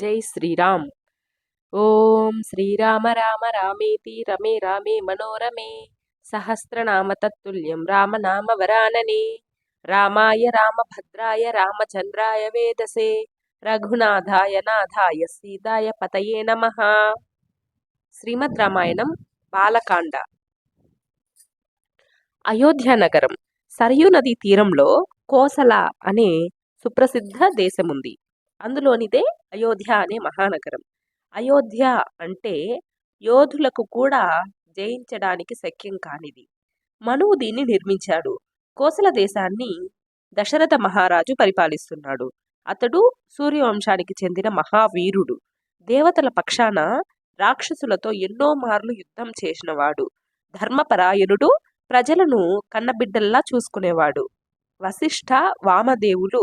జై శ్రీరామ్. ఓం శ్రీరామ రామ రామేతి రమే రామే మనోరమే. సహస్రనామ తత్తుల్యం రామనామ వరాననే. రామాయ రామభద్రాయ రామచంద్రాయ వేదసే. రఘునాథాయ నాథాయ సీతాయ పతయే నమ. శ్రీమద్ రామాయణం బాలకాండ. అయోధ్య నగరం సరయూ నదీ తీరంలో కోసల అనే సుప్రసిద్ధ దేశముంది. అందులోనిదే అయోధ్య అనే మహానగరం. అయోధ్య అంటే యోధులకు కూడా జయించడానికి శక్యం కానిది. మనువు దీన్ని నిర్మించాడు. కోసల దేశాన్ని దశరథ మహారాజు పరిపాలిస్తున్నాడు. అతడు సూర్యవంశానికి చెందిన మహావీరుడు. దేవతల పక్షాన రాక్షసులతో ఎన్నో మార్లు యుద్ధం చేసినవాడు. ధర్మపరాయణుడు ప్రజలను కన్నబిడ్డల్లా చూసుకునేవాడు. వశిష్ఠ వామదేవులు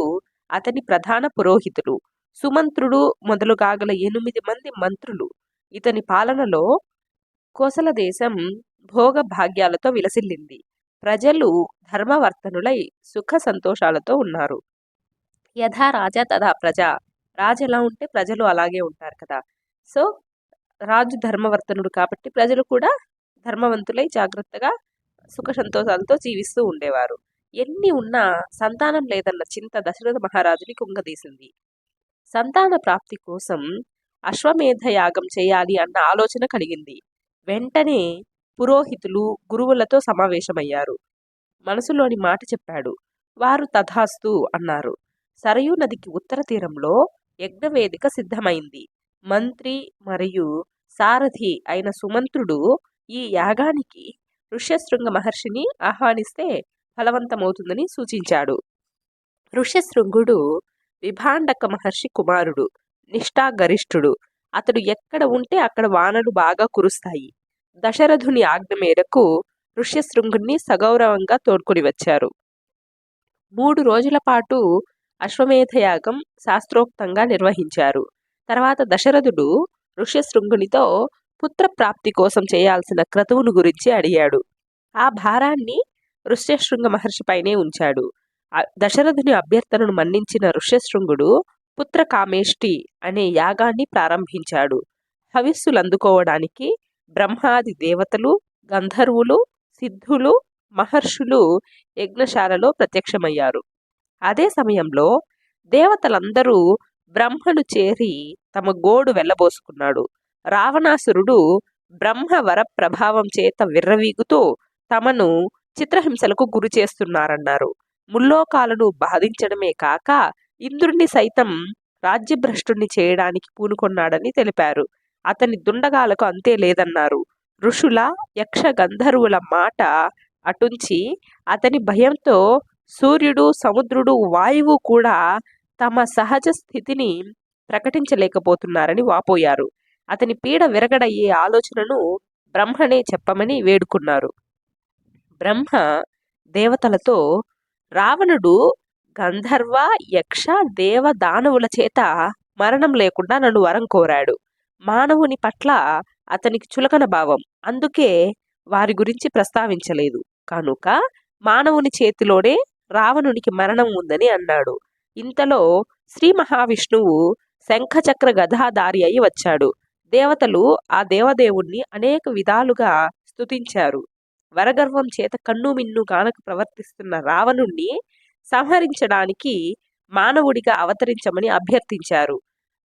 అతని ప్రధాన పురోహితులు. సుమంత్రుడు మొదలుగాగల ఎనిమిది మంది మంత్రులు. ఇతని పాలనలో కోసల దేశం భోగ భాగ్యాలతో విలసిల్లింది. ప్రజలు ధర్మవర్తనులై సుఖ సంతోషాలతో ఉన్నారు. యథా రాజా తథా ప్రజ. రాజు ఎలా ఉంటే ప్రజలు అలాగే ఉంటారు కదా. సో రాజు ధర్మవర్తనుడు కాబట్టి ప్రజలు కూడా ధర్మవంతులై జాగ్రత్తగా సుఖ సంతోషాలతో జీవిస్తూ ఉండేవారు. ఎన్ని ఉన్నా సంతానం లేదన్న చింత దశరథ మహారాజుని కుంగదీసింది. సంతాన ప్రాప్తి కోసం అశ్వమేధ యాగం చేయాలి అన్న ఆలోచన కలిగింది. వెంటనే పురోహితులు గురువులతో సమావేశమయ్యారు. మనసులోని మాట చెప్పాడు. వారు తథాస్తు అన్నారు. సరయూ నదికి ఉత్తర తీరంలో యజ్ఞవేదిక సిద్ధమైంది. మంత్రి మరియు సారథి అయిన సుమంత్రుడు ఈ యాగానికి ఋష్యశృంగ మహర్షిని ఆహ్వానిస్తే ఫలవంతమవుతుందని సూచించాడు. ఋష్యశృంగుడు విభాండక మహర్షి కుమారుడు నిష్ఠాగరిష్ఠుడు. అతడు ఎక్కడ ఉంటే అక్కడ వానలు బాగా కురుస్తాయి. దశరథుని ఆజ్ఞ మేరకు ఋష్యశృంగుణ్ణి సగౌరవంగా తోడ్కొని వచ్చారు. మూడు రోజుల పాటు అశ్వమేధయాగం శాస్త్రోక్తంగా నిర్వహించారు. తర్వాత దశరథుడు ఋష్యశృంగునితో పుత్ర ప్రాప్తి కోసం చేయాల్సిన క్రతువును గురించి అడిగాడు. ఆ భారాన్ని ఋష్యశృంగ మహర్షిపైనే ఉంచాడు. దశరథుని అభ్యర్థనను మన్నించిన ఋష్యశృంగుడు పుత్ర కామేష్టి అనే యాగాన్ని ప్రారంభించాడు. హవిస్సులు అందుకోవడానికి బ్రహ్మాది దేవతలు గంధర్వులు సిద్ధులు మహర్షులు యజ్ఞశాలలో ప్రత్యక్షమయ్యారు. అదే సమయంలో దేవతలందరూ బ్రహ్మను చేరి తమ గోడు వెళ్ళబోసుకున్నాడు రావణాసురుడు బ్రహ్మ వర ప్రభావం చేత విర్రవీగుతూ తమను చిత్రహింసలకు గురి చేస్తున్నారన్నారు. ముల్లోకాలను బాధించడమే కాక ఇంద్రుణ్ణి సైతం రాజ్యభ్రష్టుణ్ణి చేయడానికి పూనుకొన్నాడని తెలిపారు. అతని దుండగాలకు అంతే లేదన్నారు. ఋషుల యక్ష గంధర్వుల మాట అటుంచి అతని భయంతో సూర్యుడు సముద్రుడు వాయువు కూడా తమ సహజ స్థితిని ప్రకటించలేకపోతున్నారని వాపోయారు. అతని పీడ విరగడయ్యే ఆలోచనను బ్రహ్మనే చెప్పమని వేడుకున్నారు. బ్రహ్మ దేవతలతో రావణుడు గంధర్వ యక్ష దేవ దానవుల చేత మరణం లేకుండా నన్ను వరం కోరాడు. మానవుని పట్ల అతనికి చులకన భావం. అందుకే వారి గురించి ప్రస్తావించలేదు. కనుక మానవుని చేతిలోనే రావణునికి మరణం ఉందని అన్నాడు. ఇంతలో శ్రీ మహావిష్ణువు శంఖచక్ర గదాధారి అయి వచ్చాడు. దేవతలు ఆ దేవదేవుణ్ణి అనేక విధాలుగా స్తుతించారు. వరగర్వం చేత కన్ను మిన్ను కానక ప్రవర్తిస్తున్న రావణుణ్ణి సంహరించడానికి మానవుడిగా అవతరించమని అభ్యర్థించారు.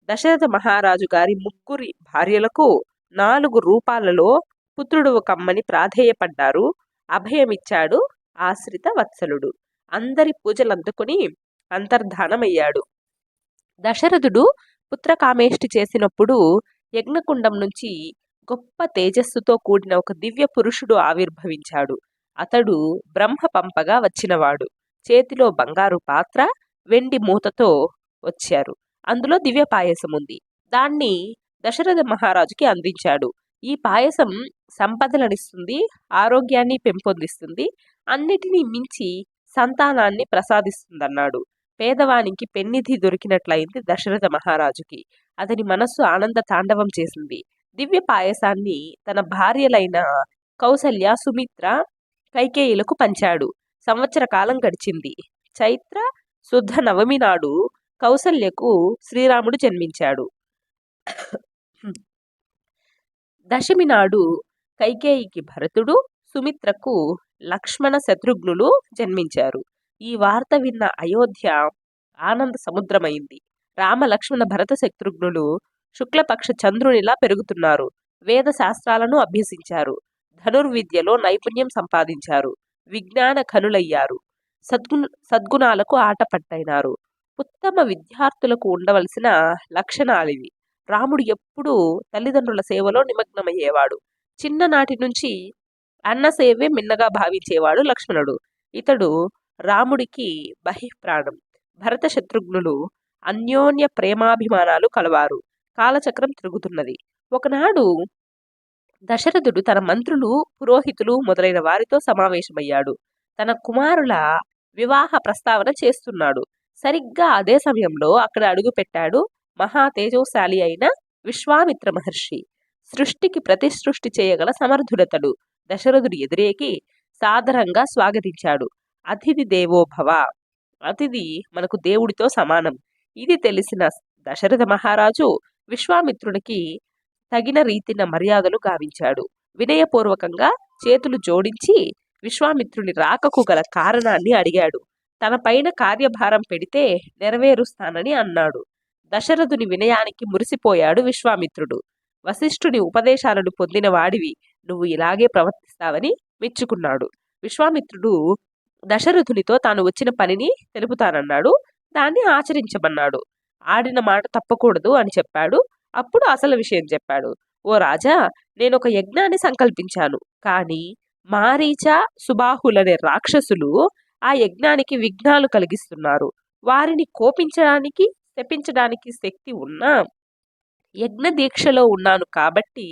దశరథ మహారాజు గారి ముగ్గురి భార్యలకు నాలుగు రూపాలలో పుత్రుడు కమ్మని ప్రాధేయపడ్డారు. అభయమిచ్చాడు ఆశ్రిత వత్సలుడు. అందరి పూజలందుకుని అంతర్ధానమయ్యాడు. దశరథుడు పుత్రకామేష్టి చేసినప్పుడు యజ్ఞకుండం నుంచి గొప్ప తేజస్సుతో కూడిన ఒక దివ్య పురుషుడు ఆవిర్భవించాడు. అతడు బ్రహ్మ పంపగా వచ్చినవాడు. చేతిలో బంగారు పాత్ర వెండి మూతతో వచ్చారు. అందులో దివ్య పాయసం ఉంది. దాన్ని దశరథ మహారాజుకి అందించాడు. ఈ పాయసం సంపదలనిస్తుంది ఆరోగ్యాన్ని పెంపొందిస్తుంది అన్నిటినీ మించి సంతానాన్ని ప్రసాదిస్తుందన్నాడు. పేదవానికి పెన్నిధి దొరికినట్లయింది దశరథ మహారాజుకి. అతని మనస్సు ఆనంద తాండవం చేసింది. దివ్య పాయసాన్ని తన భార్యలైన కౌసల్య సుమిత్ర కైకేయులకు పంచాడు. సంవత్సర కాలం గడిచింది. చైత్ర శుద్ధ నవమి నాడు కౌసల్యకు శ్రీరాముడు జన్మించాడు. దశమి నాడు కైకేయికి భరతుడు సుమిత్రకు లక్ష్మణ శత్రుఘ్నులు జన్మించారు. ఈ వార్త విన్న అయోధ్య ఆనంద సముద్రమైంది. రామ లక్ష్మణ భరత శత్రుఘ్నులు శుక్లపక్ష చంద్రునిలా పెరుగుతున్నారు. వేద శాస్త్రాలను అభ్యసించారు. ధనుర్విద్యలో నైపుణ్యం సంపాదించారు. విజ్ఞాన కనులయ్యారు. సద్గు సద్గుణాలకు ఆటపట్టైనారు. ఉత్తమ విద్యార్థులకు ఉండవలసిన లక్షణాలివి. రాముడు ఎప్పుడూ తల్లిదండ్రుల సేవలో నిమగ్నమయ్యేవాడు. చిన్ననాటి నుంచి అన్న సేవే మిన్నగా భావించేవాడు లక్ష్మణుడు. ఇతడు రాముడికి బహిప్రాణం. భరత శత్రుఘ్నులు అన్యోన్య ప్రేమాభిమానాలు కలవారు. కాలచక్రం తిరుగుతున్నది. ఒకనాడు దశరథుడు తన మంత్రులు పురోహితులు మొదలైన వారితో సమావేశమయ్యాడు. తన కుమారుల వివాహ ప్రస్తావన చేస్తున్నాడు. సరిగ్గా అదే సమయంలో అక్కడ అడుగుపెట్టాడు మహా తేజోశాలి అయిన విశ్వామిత్ర మహర్షి. సృష్టికి ప్రతిసృష్టి చేయగల సమర్థుడతడు. దశరథుడు ఎదురేకి సాదరంగా స్వాగతించాడు. అతిథి దేవోభవ అతిథి మనకు దేవుడితో సమానం. ఇది తెలిసిన దశరథ మహారాజు విశ్వామిత్రునికి తగిన రీతిన మర్యాదలు గావించాడు. వినయపూర్వకంగా చేతులు జోడించి విశ్వామిత్రుని రాకకు గల కారణాన్ని అడిగాడు. తన పైన కార్యభారం పెడితే నెరవేరుస్తానని అన్నాడు. దశరథుని వినయానికి మురిసిపోయాడు విశ్వామిత్రుడు. వశిష్ఠుని ఉపదేశాలను పొందిన వాడివి నువ్వు ఇలాగే ప్రవర్తిస్తావని మెచ్చుకున్నాడు. విశ్వామిత్రుడు దశరథునితో తాను వచ్చిన పనిని తెలుపుతానన్నాడు. దాన్ని ఆచరించమన్నాడు. ఆడిన మాట తప్పకూడదు అని చెప్పాడు. అప్పుడు అసలు విషయం చెప్పాడు. ఓ రాజా నేను ఒక యజ్ఞాన్ని సంకల్పించాను. కానీ మారీచ సుబాహులనే రాక్షసులు ఆ యజ్ఞానికి విఘ్నాలు కలిగిస్తున్నారు. వారిని కోపించడానికి శపించడానికి శక్తి ఉన్నా యజ్ఞ దీక్షలో ఉన్నాను కాబట్టి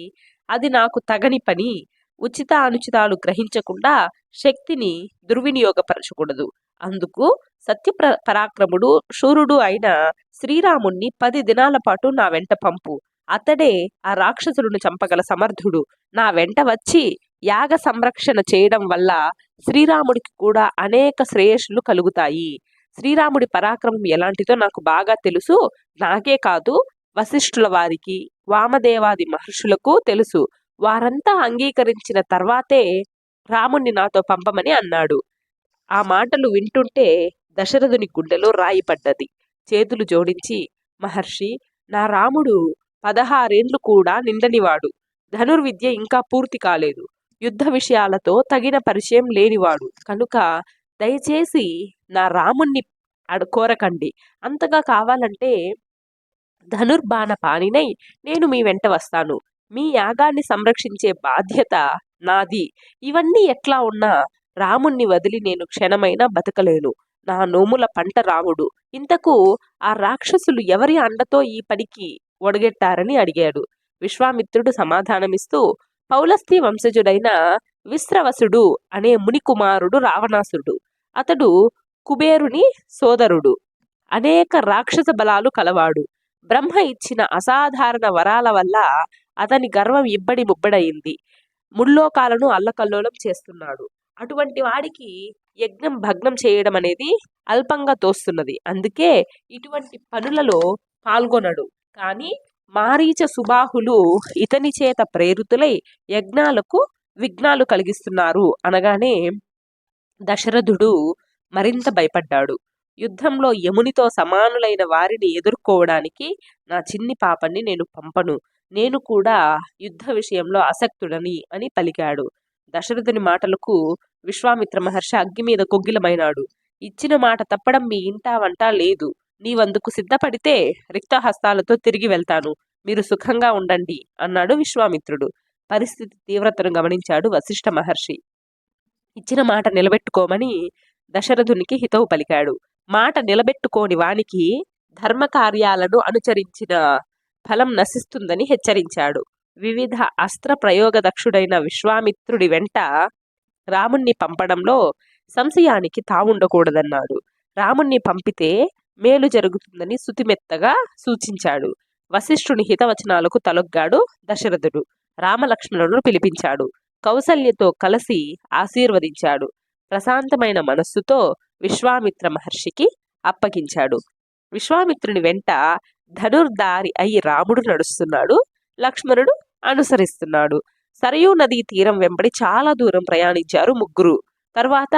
అది నాకు తగని పని. ఉచిత అనుచితాలు గ్రహించకుండా శక్తిని దుర్వినియోగపరచకూడదు. అందుకు సత్య పరాక్రముడు శూరుడు అయిన శ్రీరాముణ్ణి పది దినాల పాటు నా వెంట పంపు. అతడే ఆ రాక్షసులను చంపగల సమర్థుడు. నా వెంట వచ్చి యాగ సంరక్షణ చేయడం వల్ల శ్రీరాముడికి కూడా అనేక శ్రేయస్సులు కలుగుతాయి. శ్రీరాముడి పరాక్రమం ఎలాంటిదో నాకు బాగా తెలుసు. నాకే కాదు వశిష్ఠుల వారికి వామదేవాది మహర్షులకు తెలుసు. వారంతా అంగీకరించిన తర్వాతే రాముణ్ణి నాతో పంపమని అన్నాడు. ఆ మాటలు వింటుంటే దశరథుని గుండెలో రాయి పడ్డది. చేతులు జోడించి మహర్షి నా రాముడు పదహారేండ్లు కూడా నిండనివాడు. ధనుర్విద్య ఇంకా పూర్తి కాలేదు. యుద్ధ విషయాలతో తగిన పరిచయం లేనివాడు. కనుక దయచేసి నా రాముణ్ణి కోరకండి. అంతగా కావాలంటే ధనుర్బాణ పానినై నేను మీ వెంట వస్తాను. మీ యాగాన్ని సంరక్షించే బాధ్యత నాది. ఇవన్నీ ఎట్లా ఉన్నా రాముణ్ణి వదిలి నేను క్షణమైనా బతకలేను. నా నోముల పంట రాముడు. ఇంతకు ఆ రాక్షసులు ఎవరి అండతో ఈ పనికి ఒడగెట్టారని అడిగాడు. విశ్వామిత్రుడు సమాధానమిస్తూ పౌలస్తి వంశజుడైన విశ్రవసుడు అనే మునికుమారుడు రావణాసురుడు. అతడు కుబేరుని సోదరుడు. అనేక రాక్షస బలాలు కలవాడు. బ్రహ్మ ఇచ్చిన అసాధారణ వరాల వల్ల అతని గర్వం ఇబ్బడి ముబ్బడయింది. ముల్లోకాలను అల్లకల్లోలం చేస్తున్నాడు. అటువంటి వాడికి యజ్ఞం భగ్నం చేయడం అనేది అల్పంగా తోస్తున్నది. అందుకే ఇటువంటి పనులలో పాల్గొనడు. కానీ మారీచ సుబాహులు ఇతని చేత ప్రేరితులై యజ్ఞాలకు విఘ్నాలు కలిగిస్తున్నారు అనగానే దశరథుడు మరింత భయపడ్డాడు. యుద్ధంలో యమునితో సమానులైన వారిని ఎదుర్కోవడానికి నా చిన్ని పాపని నేను పంపను. నేను కూడా యుద్ధ విషయంలో ఆసక్తుడని అని పలికాడు. దశరథుని మాటలకు విశ్వామిత్ర మహర్షి అగ్గి మీద కొగ్గిలమైనాడు. ఇచ్చిన మాట తప్పడం మీ ఇంటా వంట లేదు. నీవందుకు సిద్ధపడితే రిక్తహస్తాలతో తిరిగి వెళ్తాను. మీరు సుఖంగా ఉండండి అన్నాడు విశ్వామిత్రుడు. పరిస్థితి తీవ్రతను గమనించాడు వశిష్ఠ మహర్షి. ఇచ్చిన మాట నిలబెట్టుకోమని దశరథునికి హితవు పలికాడు. మాట నిలబెట్టుకోని వానికి ధర్మకార్యాలను అనుచరించిన ఫలం నశిస్తుందని హెచ్చరించాడు. వివిధ అస్త్ర ప్రయోగ దక్షుడైన విశ్వామిత్రుడి వెంట రాముణ్ణి పంపడంలో సంశయానికి తావుండకూడదన్నాడు. రాముణ్ణి పంపితే మేలు జరుగుతుందని శుతిమెత్తగా సూచించాడు. వశిష్ఠుని హితవచనాలకు తలొగ్గాడు దశరథుడు. రామలక్ష్మణులను పిలిపించాడు. కౌసల్యతో కలిసి ఆశీర్వదించాడు. ప్రశాంతమైన మనస్సుతో విశ్వామిత్ర మహర్షికి అప్పగించాడు. విశ్వామిత్రుని వెంట ధనుర్ధారి అయి రాముడు నడుస్తున్నాడు. లక్ష్మణుడు అనుసరిస్తున్నాడు. సరయూ నదీ తీరం వెంబడి చాలా దూరం ప్రయాణించారు ముగ్గురు. తర్వాత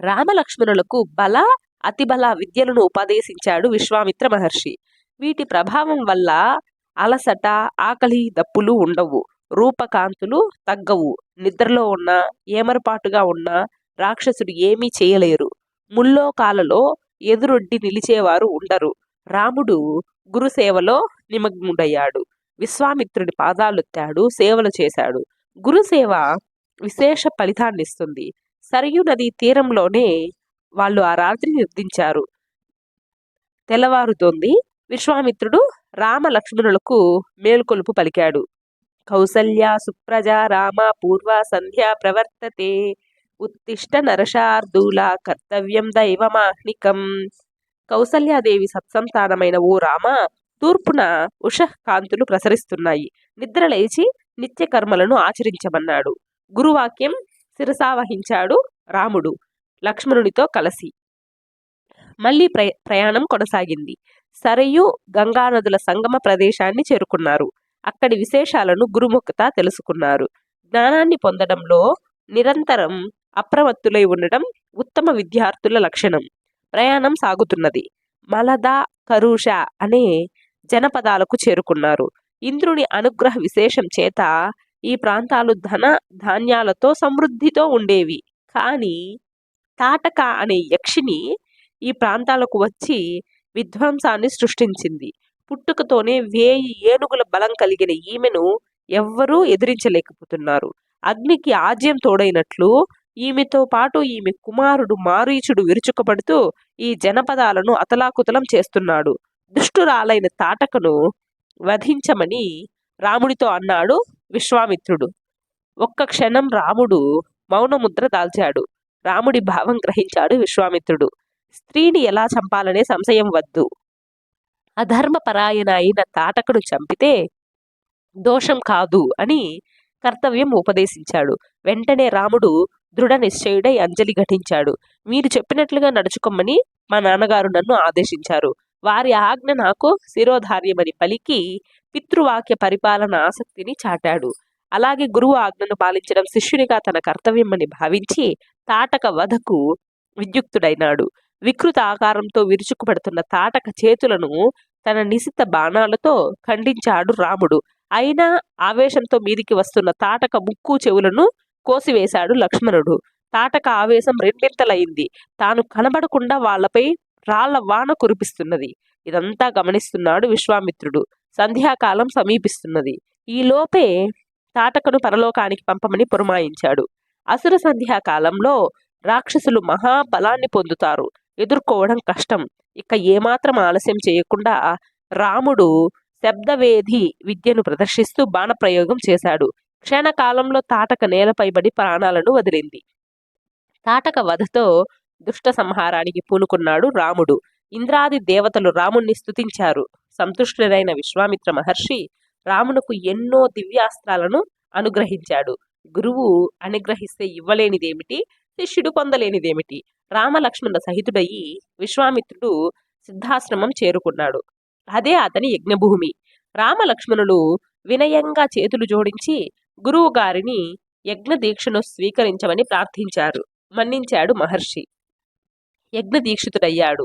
రామలక్ష్మణులకు బల అతిబల విద్యలను ఉపదేశించాడు విశ్వామిత్ర మహర్షి. వీటి ప్రభావం వల్ల అలసట ఆకలి దప్పులు ఉండవు. రూపకాంతులు తగ్గవు. నిద్రలో ఉన్న ఏమరపాటుగా ఉన్న రాక్షసుడు ఏమీ చేయలేరు. ముల్లోకాలలో ఎదురొడ్డి నిలిచేవారు ఉండరు. రాముడు గురుసేవలో నిమగ్నుడయ్యాడు. విశ్వామిత్రుడి పాదాలెత్తాడు సేవలు చేశాడు. గురుసేవ విశేష ఫలితాన్నిస్తుంది. సరియు నది తీరంలోనే వాళ్ళు ఆ రాత్రి నిర్దించారు. తెల్లవారుతోంది. విశ్వామిత్రుడు రామ లక్ష్మణులకు మేల్కొలుపు పలికాడు. కౌసల్య సుప్రజ రామ పూర్వ సంధ్య ప్రవర్తతే. ఉత్తిష్ట నరశార్దూల కర్తవ్యం దైవమాహ్నికం. కౌసల్యాదేవి సత్సంతానమైన ఓ రామ తూర్పున ఉషః కాంతులు ప్రసరిస్తున్నాయి. నిద్ర లేచి నిత్య కర్మలను ఆచరించమన్నాడు. గురువాక్యం శిరసావహించాడు రాముడు. లక్ష్మణునితో కలిసి మళ్ళీ ప్ర ప్రయాణం కొనసాగింది. సరయు గంగానదుల సంగమ ప్రదేశాన్ని చేరుకున్నారు. అక్కడి విశేషాలను గురుముఖత తెలుసుకున్నారు. జ్ఞానాన్ని పొందడంలో నిరంతరం అప్రమత్తులై ఉండడం ఉత్తమ విద్యార్థుల లక్షణం. ప్రయాణం సాగుతున్నది. మలద కరుష అనే జనపదాలకు చేరుకున్నారు. ఇంద్రుని అనుగ్రహ విశేషం చేత ఈ ప్రాంతాలు ధన ధాన్యాలతో సమృద్ధితో ఉండేవి. కానీ తాటక అనే యక్షిని ఈ ప్రాంతాలకు వచ్చి విధ్వంసాన్ని సృష్టించింది. పుట్టుకతోనే వేయి ఏనుగుల బలం కలిగిన ఈమెను ఎవ్వరూ ఎదిరించలేకపోతున్నారు. అగ్నికి ఆజ్యం తోడైనట్లు ఈమెతో పాటు ఈమె కుమారుడు మారీచుడు విరుచుకుపడుతూ ఈ జనపదాలను అతలాకుతలం చేస్తున్నాడు. దుష్టురాలైన తాటకను వధించమని రాముడితో అన్నాడు విశ్వామిత్రుడు. ఒక్క క్షణం రాముడు మౌనముద్ర దాల్చాడు. రాముడి భావం గ్రహించాడు విశ్వామిత్రుడు. స్త్రీని ఎలా చంపాలనే సంశయం వద్దు. అధర్మపరాయణ అయిన తాటకును చంపితే దోషం కాదు అని కర్తవ్యం ఉపదేశించాడు. వెంటనే రాముడు దృఢ నిశ్చయుడై అంజలి ఘటించాడు. మీరు చెప్పినట్లుగా నడుచుకోమని మా నాన్నగారు నన్ను ఆదేశించారు. వారి ఆజ్ఞ నాకు శిరోధార్యమని పలికి పితృవాక్య పరిపాలన ఆసక్తిని చాటాడు. అలాగే గురువు ఆజ్ఞను పాలించడం శిష్యునిగా తన కర్తవ్యమని భావించి తాటక వధకు విద్యుక్తుడైనాడు. వికృత ఆకారంతో విరుచుకుపడుతున్న తాటక చేతులను తన నిశిత బాణాలతో ఖండించాడు రాముడు. అయినా ఆవేశంతో మీదికి వస్తున్న తాటక ముక్కు చెవులను కోసివేశాడు లక్ష్మణుడు. తాటక ఆవేశం రెండింతలైంది. తాను కనబడకుండా వాళ్ళపై రాళ్ళ వాన కురిపిస్తున్నది. ఇదంతా గమనిస్తున్నాడు విశ్వామిత్రుడు. సంధ్యాకాలం సమీపిస్తున్నది. ఈ లోపే తాటకను పరలోకానికి పంపమని పురమాయించాడు. అసుర సంధ్యాకాలంలో రాక్షసులు మహాబలాన్ని పొందుతారు. ఎదుర్కోవడం కష్టం. ఇక ఏమాత్రం ఆలస్యం చేయకుండా రాముడు శబ్దవేధి విద్యను ప్రదర్శిస్తూ బాణప్రయోగం చేశాడు. క్షణకాలంలో తాటక నేలపై పడి ప్రాణాలను వదిలింది. తాటక వధతో దుష్ట సంహారానికి పూనుకున్నాడు రాముడు. ఇంద్రాది దేవతలు రాముణ్ణి స్తుతించారు. సంతుష్టుడైన విశ్వామిత్ర మహర్షి రామునకు ఎన్నో దివ్యాస్త్రాలను అనుగ్రహించాడు. గురువు అనుగ్రహిస్తే ఇవ్వలేనిదేమిటి? శిష్యుడు పొందలేనిదేమిటి? రామలక్ష్మణ సహితుడయి విశ్వామిత్రుడు సిద్ధాశ్రమం చేరుకున్నాడు. అదే అతని యజ్ఞభూమి. రామలక్ష్మణులు వినయంగా చేతులు జోడించి గురువు గారిని యజ్ఞ దీక్షను స్వీకరించమని ప్రార్థించారు. మన్నించాడు మహర్షి. యజ్ఞదీక్షితుడయ్యాడు.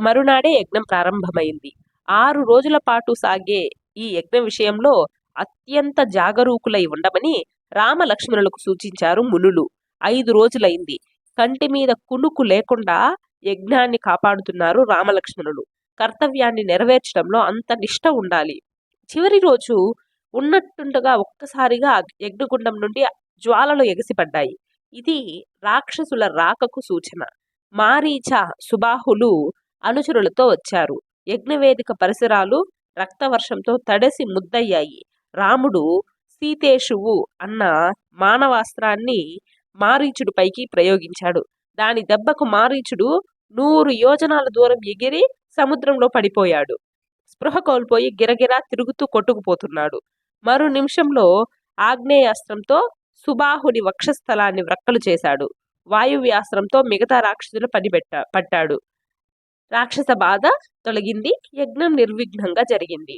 మరునాడే యజ్ఞం ప్రారంభమైంది. ఆరు రోజుల పాటు సాగే ఈ యజ్ఞ విషయంలో అత్యంత జాగరూకులై ఉండమని రామలక్ష్మణులకు సూచించారు మునులు. ఐదు రోజులైంది. కంటి మీద కునుకు లేకుండా యజ్ఞాన్ని కాపాడుతున్నారు రామలక్ష్మణులు. కర్తవ్యాన్ని నెరవేర్చడంలో అంత నిష్ట ఉండాలి. చివరి రోజు ఉన్నట్టుండగా ఒక్కసారిగా యజ్ఞగుండం నుండి జ్వాలలు ఎగసిపడ్డాయి. ఇది రాక్షసుల రాకకు సూచన. మారీచ సుబాహులు అనుచరులతో వచ్చారు. యజ్ఞవేదిక పరిసరాలు రక్తవర్షంతో తడసి ముద్దయ్యాయి. రాముడు సీతేషువు అన్న మానవాస్త్రాన్ని మారీచుడు పైకి ప్రయోగించాడు. దాని దెబ్బకు మారీచుడు నూరు యోజనాల దూరం ఎగిరి సముద్రంలో పడిపోయాడు. స్పృహ కోల్పోయి గిరగిరా తిరుగుతూ కొట్టుకుపోతున్నాడు. మరో నిమిషంలో ఆగ్నేయాస్త్రంతో సుబాహుని వక్షస్థలాన్ని వ్రక్కలు చేశాడు. వాయువ్యాస్త్రంతో మిగతా రాక్షసులు పనిపెట్ట పట్టాడు. రాక్షస బాధ తొలగింది యజ్ఞం నిర్విఘ్నంగా జరిగింది.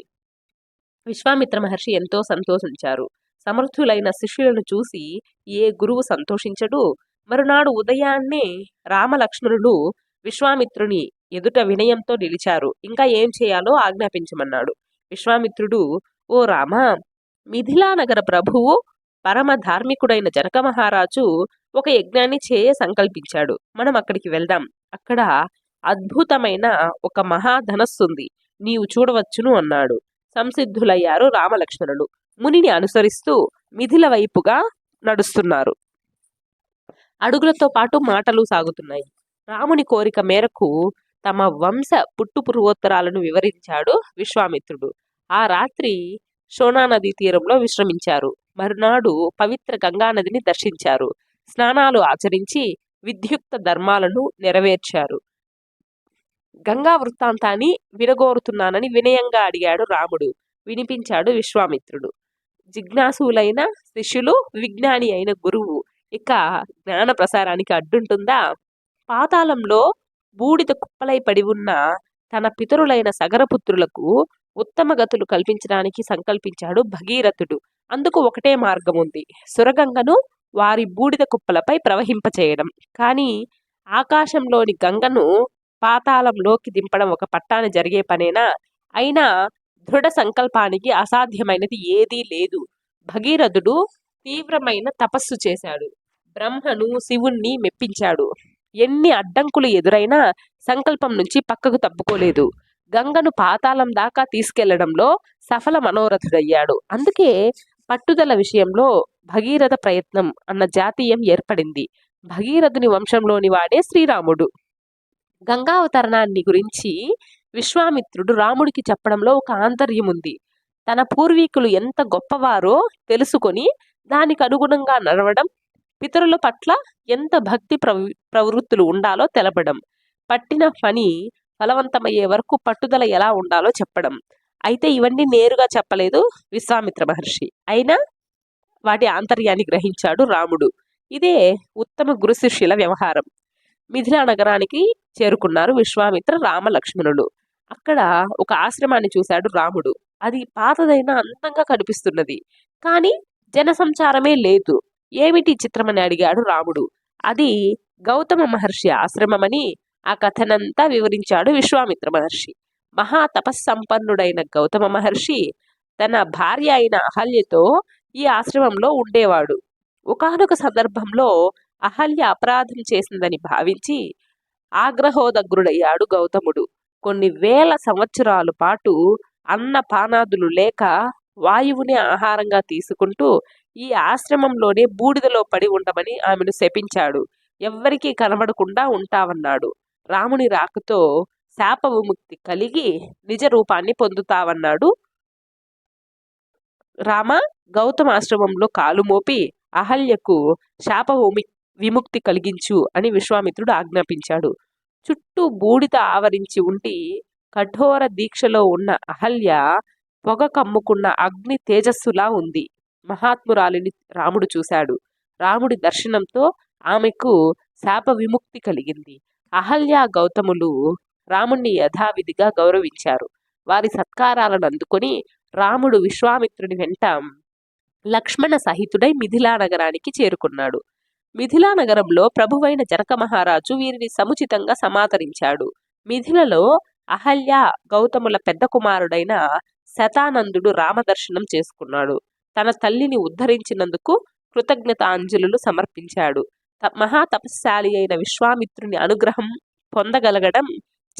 విశ్వామిత్ర మహర్షి ఎంతో సంతోషించారు. సమర్థులైన శిష్యులను చూసి ఏ గురువు సంతోషించడు? మరునాడు ఉదయాన్నే రామలక్ష్మణులు విశ్వామిత్రుని ఎదుట వినయంతో నిలిచారు. ఇంకా ఏం చేయాలో ఆజ్ఞాపించమన్నాడు. విశ్వామిత్రుడు ఓ రామ మిథిలా నగర ప్రభువు పరమ ధార్మికుడైన జనక మహారాజు ఒక యజ్ఞాన్ని చేయ సంకల్పించాడు. మనం అక్కడికి వెళ్దాం. అక్కడ అద్భుతమైన ఒక మహాధనస్సుంది. నీవు చూడవచ్చును అన్నాడు. సంసిద్ధులయ్యారు రామలక్ష్మణులు. మునిని అనుసరిస్తూ మిథిల వైపుగా నడుస్తున్నారు. అడుగులతో పాటు మాటలు సాగుతున్నాయి. రాముని కోరిక మేరకు తమ వంశ పుట్టుపురువోత్తరాలను వివరించాడు విశ్వామిత్రుడు. ఆ రాత్రి శోనా నదీ తీరంలో విశ్రమించారు. మరునాడు పవిత్ర గంగానదిని దర్శించారు. స్నానాలు ఆచరించి విద్యుక్త ధర్మాలను నెరవేర్చారు. గంగా వృత్తాంతాన్ని వినగోరుతున్నానని వినయంగా అడిగాడు రాముడు. వినిపించాడు విశ్వామిత్రుడు. జిజ్ఞాసులైన శిష్యులు విజ్ఞాని అయిన గురువు. ఇక జ్ఞాన ప్రసారానికి అడ్డుంటుందా? పాతాళంలో బూడిద కుప్పలై పడి ఉన్న తన పితరులైన సగరపుత్రులకు ఉత్తమ గతులు కల్పించడానికి సంకల్పించాడు భగీరథుడు. అందుకు ఒకటే మార్గం ఉంది సురగంగను వారి బూడిద కుప్పలపై ప్రవహింపచేయడం. కానీ ఆకాశంలోని గంగను పాతాళంలోకి దింపడం ఒక పట్టాన జరిగే పనేనా? అయినా దృఢ సంకల్పానికి అసాధ్యమైనది ఏదీ లేదు. భగీరథుడు తీవ్రమైన తపస్సు చేశాడు. బ్రహ్మను శివుణ్ణి మెప్పించాడు. ఎన్ని అడ్డంకులు ఎదురైనా సంకల్పం నుంచి పక్కకు తప్పుకోలేదు. గంగను పాతాళం దాకా తీసుకెళ్ళడంలో సఫల మనోరథుడయ్యాడు. అందుకే పట్టుదల విషయంలో భగీరథ ప్రయత్నం అన్న జాతీయం ఏర్పడింది. భగీరథుని వంశంలోని వాడే శ్రీరాముడు. గంగావతరణాన్ని గురించి విశ్వామిత్రుడు రాముడికి చెప్పడంలో ఒక ఆంతర్యం ఉంది. తన పూర్వీకులు ఎంత గొప్పవారో తెలుసుకొని దానికి అనుగుణంగా నడవడం పితరుల పట్ల ఎంత భక్తి ప్రవృత్తులు ఉండాలో తెలపడం పట్టిన పని ఫలవంతమయ్యే వరకు పట్టుదల ఎలా ఉండాలో చెప్పడం. అయితే ఇవన్నీ నేరుగా చెప్పలేదు విశ్వామిత్ర మహర్షి. అయినా వాటి ఆంతర్యాన్ని గ్రహించాడు రాముడు. ఇదే ఉత్తమ గురు శిష్యుల వ్యవహారం. మిథిలా నగరానికి చేరుకున్నారు విశ్వామిత్ర రామ లక్ష్మణులు అక్కడ ఒక ఆశ్రమాన్ని చూశాడు రాముడు. అది పాతదైన అందంగా కనిపిస్తున్నది. కానీ జనసంచారమే లేదు. ఏమిటి చిత్రమని అడిగాడు రాముడు. అది గౌతమ మహర్షి ఆశ్రమమని ఆ కథనంతా వివరించాడు విశ్వామిత్ర మహర్షి. మహా తపస్సంపన్నుడైన గౌతమ మహర్షి తన భార్య అయిన అహల్యతో ఈ ఆశ్రమంలో ఉండేవాడు. ఒకానొక సందర్భంలో అహల్య అపరాధం చేసిందని భావించి ఆగ్రహోదగ్రుడయ్యాడు గౌతముడు. కొన్ని వేల సంవత్సరాల పాటు అన్న పానాదులు లేక వాయువుని ఆహారంగా తీసుకుంటూ ఈ ఆశ్రమంలోనే బూడిదలో పడి ఉండమని ఆమెను శపించాడు. ఎవ్వరికీ కనబడకుండా ఉంటావన్నాడు. రాముని రాకతో శాప విముక్తి కలిగి నిజ రూపాన్ని పొందుతావన్నాడు రామ గౌతమ ఆశ్రమంలో కాలు మోపి అహల్యకు శాప విముక్తి కలిగించు అని విశ్వామిత్రుడు ఆజ్ఞాపించాడు. చుట్టూ బూడిద ఆవరించి ఉండి కఠోర దీక్షలో ఉన్న అహల్య పొగ కమ్ముకున్న అగ్ని తేజస్సులా ఉంది. మహాత్మురాలిని రాముడు చూశాడు. రాముడి దర్శనంతో ఆమెకు శాప విముక్తి కలిగింది. అహల్య గౌతములు రాముణ్ణి యథావిధిగా గౌరవించారు. వారి సత్కారాలను అందుకొని రాముడు విశ్వామిత్రుడి వెంట లక్ష్మణ సహితుడై మిథిలా నగరానికి చేరుకున్నాడు. మిథిలా నగరంలో ప్రభువైన జనక మహారాజు వీరిని సముచితంగా సమాతరించాడు. మిథిలలో అహల్య గౌతముల పెద్ద కుమారుడైన శతానందుడు రామదర్శనం చేసుకున్నాడు. తన తల్లిని ఉద్ధరించినందుకు కృతజ్ఞతాంజలులు సమర్పించాడు. త- మహా అయిన విశ్వామిత్రుని అనుగ్రహం పొందగలగడం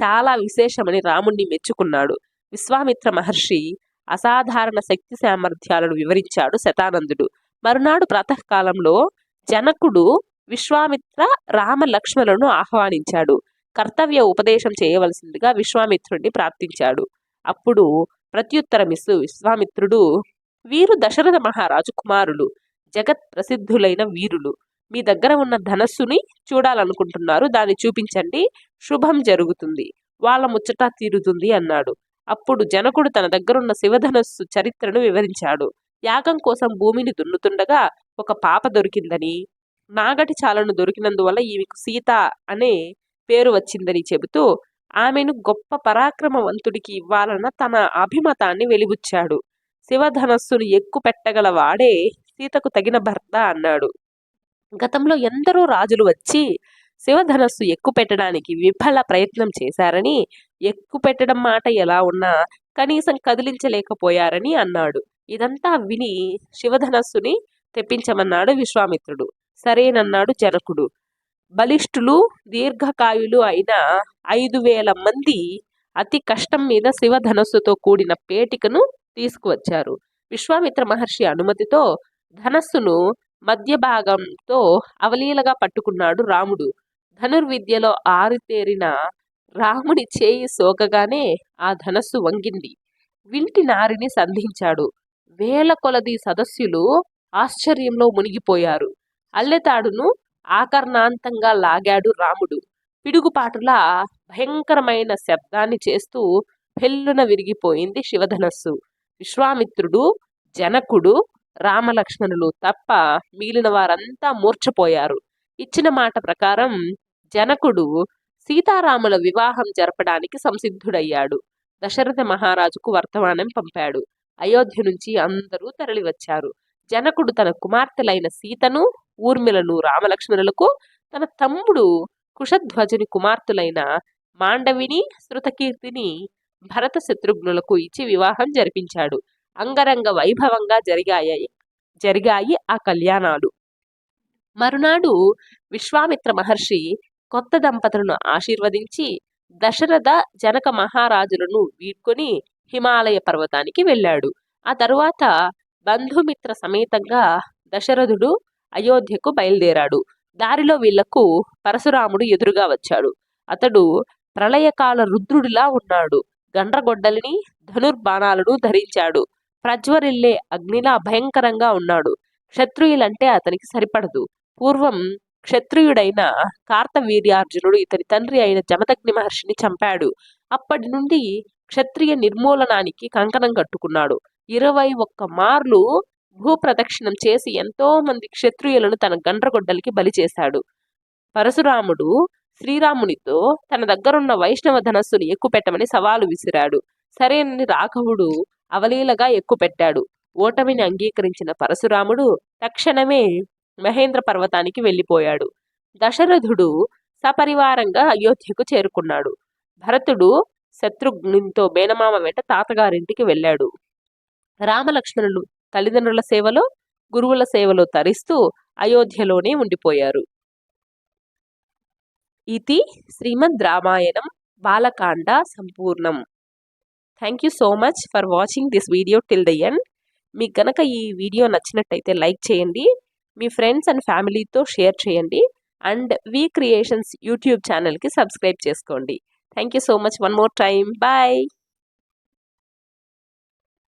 చాలా విశేషమని రాముణ్ణి మెచ్చుకున్నాడు. విశ్వామిత్ర మహర్షి అసాధారణ శక్తి సామర్థ్యాలను వివరించాడు శతానందుడు. మరునాడు ప్రాతకాలంలో జనకుడు విశ్వామిత్ర రామ లక్ష్మణులను ఆహ్వానించాడు. కర్తవ్య ఉపదేశం చేయవలసిందిగా విశ్వామిత్రుడిని ప్రార్థించాడు. అప్పుడు ప్రత్యుత్తరమిస్తూ విశ్వామిత్రుడు వీరు దశరథ మహారాజు కుమారులు జగత్ ప్రసిద్ధులైన వీరులు. మీ దగ్గర ఉన్న ధనస్సుని చూడాలనుకుంటున్నారు. దాన్ని చూపించండి. శుభం జరుగుతుంది. వాళ్ళ ముచ్చట తీరుతుంది అన్నాడు. అప్పుడు జనకుడు తన దగ్గరున్న శివధనస్సు చరిత్రను వివరించాడు. యాగం కోసం భూమిని దున్నుతుండగా ఒక పాప దొరికిందని నాగటి చాలను దొరికినందువల్ల ఈమెకు సీత అనే పేరు వచ్చిందని చెబుతూ ఆమెను గొప్ప పరాక్రమవంతుడికి ఇవ్వాలన్న తన అభిమతాన్ని వెలిబుచ్చాడు. శివధనస్సును ఎక్కు పెట్టగల వాడే సీతకు తగిన భర్త అన్నాడు. గతంలో ఎందరో రాజులు వచ్చి శివధనస్సు ఎక్కు పెట్టడానికి విఫల ప్రయత్నం చేశారని ఎక్కు పెట్టడం మాట ఎలా ఉన్నా కనీసం కదిలించలేకపోయారని అన్నాడు. ఇదంతా విని శివధనస్సుని తెప్పించమన్నాడు విశ్వామిత్రుడు. సరేనన్నాడు జనకుడు. బలిష్ఠులు దీర్ఘకాయులు అయిన ఐదు వేల మంది అతి కష్టం మీద శివధనస్సుతో కూడిన పేటికను తీసుకువచ్చారు. విశ్వామిత్ర మహర్షి అనుమతితో ధనస్సును మధ్య భాగంతో అవలీలగా పట్టుకున్నాడు రాముడు. ధనుర్విద్యలో ఆరితేరిన రాముడి చేయి సోకగానే ఆ ధనస్సు వంగింది. వింటి నారిని సంధించాడు. వేల కొలది సదస్సులు ఆశ్చర్యంలో మునిగిపోయారు. అల్లెతాడును ఆకర్ణాంతంగా లాగాడు రాముడు. పిడుగుపాటులా భయంకరమైన శబ్దాన్ని చేస్తూ పెల్లున విరిగిపోయింది శివధనస్సు. విశ్వామిత్రుడు జనకుడు రామలక్ష్మణులు తప్ప మిగిలిన వారంతా మూర్ఛపోయారు. ఇచ్చిన మాట ప్రకారం జనకుడు సీతారాముల వివాహం జరపడానికి సంసిద్ధుడయ్యాడు. దశరథ మహారాజుకు వర్తమానం పంపాడు. అయోధ్య నుంచి అందరూ తరలివచ్చారు. జనకుడు తన కుమార్తెలైన సీతను ఊర్మిలను రామలక్ష్మణులకు తన తమ్ముడు కుషధ్వజుని కుమార్తెలైన మాండవిని శృతకీర్తిని భరత శత్రుఘ్నులకు ఇచ్చి వివాహం జరిపించాడు. అంగరంగ వైభవంగా జరిగాయి జరిగాయి ఆ కళ్యాణాలు. మరునాడు విశ్వామిత్ర మహర్షి కొత్త దంపతులను ఆశీర్వదించి దశరథ జనక మహారాజులను వీడ్కొని హిమాలయ పర్వతానికి వెళ్ళాడు. ఆ తరువాత బంధుమిత్ర సమేతంగా దశరథుడు అయోధ్యకు బయలుదేరాడు. దారిలో వీళ్ళకు పరశురాముడు ఎదురుగా వచ్చాడు. అతడు ప్రళయకాల రుద్రుడిలా ఉన్నాడు. గండ్రగొడ్డలిని ధనుర్బాణాలను ధరించాడు. ప్రజ్వరిల్లే అగ్నిలా భయంకరంగా ఉన్నాడు. క్షత్రియులంటే అతనికి సరిపడదు. పూర్వం క్షత్రియుడైన కార్తవీర్యార్జునుడు ఇతని తండ్రి అయిన జమదగ్ని మహర్షిని చంపాడు. అప్పటి నుండి క్షత్రియ నిర్మూలనానికి కంకణం కట్టుకున్నాడు. ఇరవై ఒక్క మార్లు భూప్రదక్షిణం చేసి ఎంతో మంది క్షత్రియులను తన గండ్రగొడ్డలికి బలి చేశాడు. పరశురాముడు శ్రీరామునితో తన దగ్గరున్న వైష్ణవ ధనస్సును ఎక్కుపెట్టమని సవాలు విసిరాడు. సరేనని రాఘవుడు అవలీలగా ఎక్కుపెట్టాడు. ఓటమిని అంగీకరించిన పరశురాముడు తక్షణమే మహేంద్ర పర్వతానికి వెళ్ళిపోయాడు. దశరథుడు సపరివారంగా అయోధ్యకు చేరుకున్నాడు. భరతుడు శత్రుఘ్నితో బేనమామ వెంట తాతగారింటికి వెళ్ళాడు. రామలక్ష్మణులు తల్లిదండ్రుల సేవలో గురువుల సేవలో తరిస్తూ అయోధ్యలోనే ఉండిపోయారు. ఇది శ్రీమద్ రామాయణం బాలకాండ సంపూర్ణం. Thank you so much for watching this video till the end. మీకు గనక ఈ వీడియో నచ్చినట్టయితే లైక్ చేయండి. మీ ఫ్రెండ్స్ అండ్ ఫ్యామిలీతో షేర్ చేయండి అండ్ వీ క్రియేషన్స్ యూట్యూబ్ ఛానల్కి సబ్స్క్రైబ్ చేసుకోండి. Thank you so much one more time bye